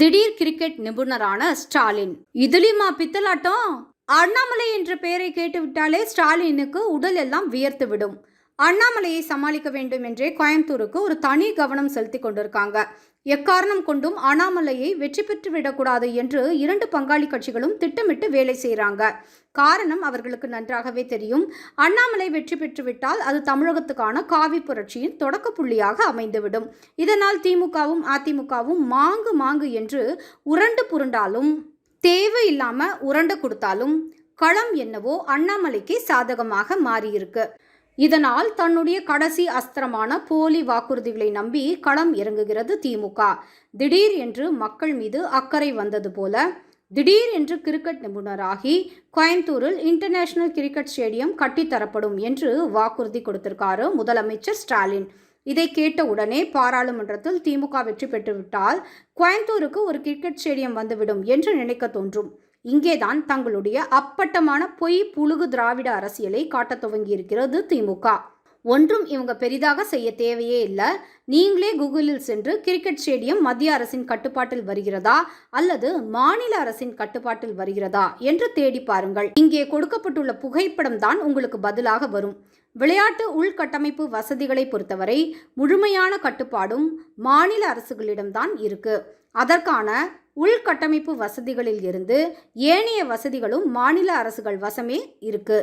திடீர் கிரிக்கெட் நிபுணரான ஸ்டாலின். இதுலயுமா பித்தலாட்டம்? அண்ணாமலை என்ற பெயரை கேட்டுவிட்டாலே ஸ்டாலினுக்கு உடல் எல்லாம் வியர்த்து விடும். அண்ணாமலையை சமாளிக்க வேண்டும் என்றே கோயம்புத்தூருக்கு ஒரு தனி கவனம் செலுத்தி கொண்டிருக்காங்க. எக்காரணம் கொண்டும் அண்ணாமலையை வெற்றி பெற்று விடக்கூடாது என்று இரண்டு பங்காளி கட்சிகளும் திட்டமிட்டு வேலை செய்கிறாங்க காரணம் அவர்களுக்கு நன்றாகவே தெரியும். அண்ணாமலை வெற்றி பெற்றுவிட்டால் அது தமிழகத்துக்கான காவி புரட்சியின் தொடக்க புள்ளியாக அமைந்துவிடும். இதனால் திமுகவும் அதிமுகவும் மாங்கு மாங்கு என்று உரண்டு புரண்டாலும் இல்லாமல் உரண்டு கொடுத்தாலும் களம் என்னவோ அண்ணாமலைக்கு சாதகமாக மாறியிருக்கு. இதனால் தன்னுடைய கடைசி அஸ்திரமான போலி வாக்குறுதிகளை நம்பி களம் இறங்குகிறது திமுக. திடீர் என்று மக்கள் மீது அக்கறை வந்தது போல திடீர் என்று கிரிக்கெட் நிபுணராகி கோயம்புத்தூரில் இன்டர்நேஷனல் கிரிக்கெட் ஸ்டேடியம் கட்டித்தரப்படும் என்று வாக்குறுதி கொடுத்திருக்காரு முதலமைச்சர் ஸ்டாலின். இதை கேட்ட உடனே பாராளுமன்றத்தில் திமுக வெற்றி பெற்றுவிட்டால் கோயம்புத்தூருக்கு ஒரு கிரிக்கெட் ஸ்டேடியம் வந்துவிடும் என்று நினைக்க தோன்றும். இங்கேதான் தங்களுடைய அப்பட்டமான பொய் புழுகு திராவிட அரசியலை காட்டத் துவங்கியிருக்கிறது திமுக. ஒன்றும் இவங்க பெரிதாக செய்ய தேவையே இல்லை. நீங்களே கூகுளில் சென்று கிரிக்கெட் ஸ்டேடியம் மத்திய அரசின் கட்டுப்பாட்டில் வருகிறதா? அல்லது மாநில அரசின் கட்டுப்பாட்டில் வருகிறதா? என்று தேடி பாருங்கள். இங்கே கொடுக்கப்பட்டுள்ள புகைப்படம் தான் உங்களுக்கு பதிலாக வரும். விளையாட்டு உள்கட்டமைப்பு வசதிகளை பொறுத்தவரை முழுமையான கட்டுப்பாடும் மாநில அரசுகளிடம்தான் இருக்கு. அதற்கான உள்கட்டமைப்பு வசதிகளில் இருந்து ஏனைய வசதிகளும் மாநில அரசுகள் வசமே இருக்கு.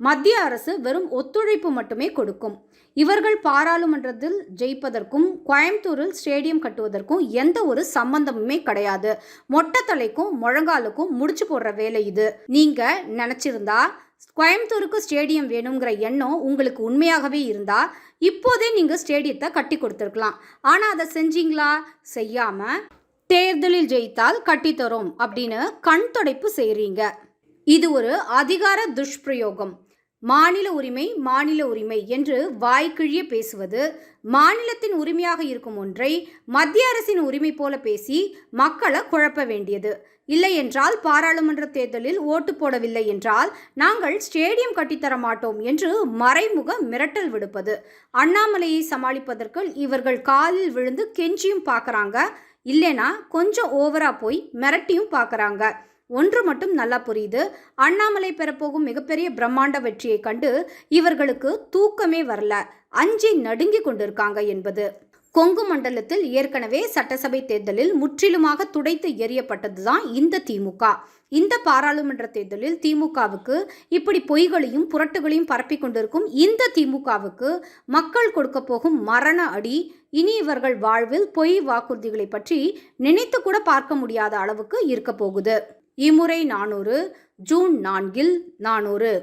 மத்திய அரசு வெறும் ஒத்துழைப்பு மட்டுமே கொடுக்கும். இவர்கள் பாராளுமன்றத்தில் ஜெயிப்பதற்கும் கோயம்புத்தூரில் ஸ்டேடியம் கட்டுவதற்கும் எந்த ஒரு சம்பந்தமுமே கிடையாது. மொட்டத்தலைக்கும் முழங்காலுக்கும் முடிச்சு போடுற வேலை இது. நீங்க நினைச்சிருந்தா கோயம்புத்தூருக்கு ஸ்டேடியம் வேணுங்கிற எண்ணம் உங்களுக்கு உண்மையாகவே இருந்தா இப்போதே நீங்க ஸ்டேடியத்தை கட்டி கொடுத்துருக்கலாம். ஆனா அதை செஞ்சீங்களா? செய்யாம தேர்தலில் ஜெயித்தால் கட்டித்தரும் அப்படின்னு கண் துடைப்பு செய்கிறீங்க இது ஒரு அதிகார துஷ்பிரயோகம். மாநில உரிமை மாநில உரிமை என்று வாய்க்கிழிய பேசுவது மாநிலத்தின் உரிமையாக இருக்கும் ஒன்றை மத்திய அரசின் உரிமை போல பேசி மக்களை குழப்ப வேண்டியது. இல்லை என்றால் பாராளுமன்ற தேர்தலில் ஓட்டு போடவில்லை என்றால் நாங்கள் ஸ்டேடியம் கட்டித்தர மாட்டோம் என்று மறைமுக மிரட்டல் விடுப்பது. அண்ணாமலையை சமாளிப்பதற்கு இவர்கள் காலில் விழுந்து கெஞ்சியும் பார்க்குறாங்க. இல்லைனா கொஞ்சம் ஓவரா போய் மிரட்டியும் பார்க்குறாங்க. ஒன்று மட்டும் நல்லா புரியுது. அண்ணாமலை பெறப்போகும் மிகப்பெரிய பிரம்மாண்ட வெற்றியை கண்டு இவர்களுக்கு தூக்கமே வரல. அஞ்சி நடுங்கி கொண்டிருக்காங்க என்பது. கொங்கு மண்டலத்தில் ஏற்கனவே சட்டசபை தேர்தலில் முற்றிலுமாக துடைத்து எறியப்பட்டதுதான் இந்த திமுக. இந்த பாராளுமன்ற தேர்தலில் திமுகவுக்கு இப்படி பொய்களையும் புரட்டுகளையும் பரப்பி கொண்டிருக்கும் இந்த திமுகவுக்கு மக்கள் கொடுக்க போகும் மரண அடி இனி இவர்கள் வாழ்வில் பொய் வாக்குறுதிகளை பற்றி நினைத்து கூட பார்க்க முடியாத அளவுக்கு இருக்க போகுது. இம்முறை நானூறு ஜூன் நான்கில் நானூறு.